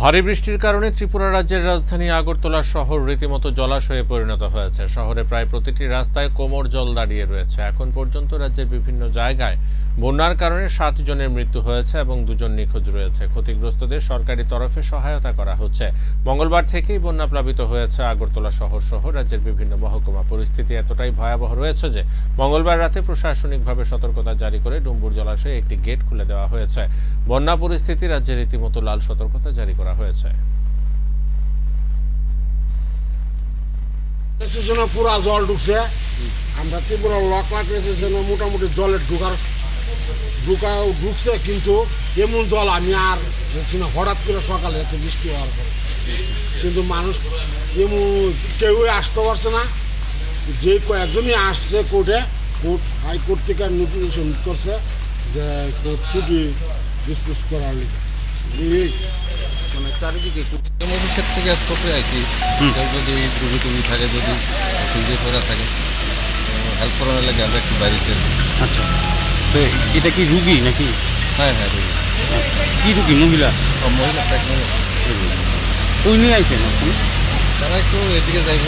ভারী বৃষ্টির কারণে ত্রিপুরা রাজ্যের রাজধানী আগরতলা শহর রীতিমতো জলাশয়ে পরিণত হয়েছে। শহরে প্রায় প্রতিটি রাস্তায় কোমর জল দাঁড়িয়ে রয়েছে। এখন পর্যন্ত রাজ্যের বিভিন্ন জায়গায় বন্যার কারণে সাত জনের মৃত্যু হয়েছে এবং দুজন নিখোঁজ রয়েছে। ক্ষতিগ্রস্তদের সরকারি তরফে সহায়তা করা হচ্ছে। মঙ্গলবার থেকেই বন্যা প্লাবিত হয়েছে আগরতলা শহর সহ রাজ্যের বিভিন্ন মহকুমা। পরিস্থিতি এতটাই ভয়াবহ রয়েছে যে মঙ্গলবার রাতে প্রশাসনিকভাবে সতর্কতা জারি করে ডুম্বুর জলাশয়ে একটি গেট খুলে দেওয়া হয়েছে। বন্যা পরিস্থিতি রাজ্যে রীতিমতো লাল সতর্কতা জারি করা হয়েছে। পুরা জল ঢুকছে, আমরা ত্রিপুরা লক জন্য মোটামুটি জলের ঢুকার ঢুকা ঢুকছে কিন্তু এমন জল আমি আর দেখছি না। হঠাৎ করে সকালে এত বৃষ্টি হওয়ার পরে। কিন্তু মানুষ এমন কেউই আসতে পারছে না। যে কয়েকজনই আসছে কোর্টে কোর্ট হাইকোর্ট থেকে নোটিফিকেশন করছে যে কোর্ট ছুটি ডিসমিস করার মানে চারিদিকে অফিসের থেকে আইছি যদি রুগী টুগী থাকে যদি অসুবিধা করে থাকে হেল্প করার লাগে আমরা একটু বাইরেছি আচ্ছা। তো এটা কি রুগী নাকি? হ্যাঁ হ্যাঁ রুগী। কি রুগী মহিলা? মহিলা উনি আইসেন তারা একটু এদিকে যাইব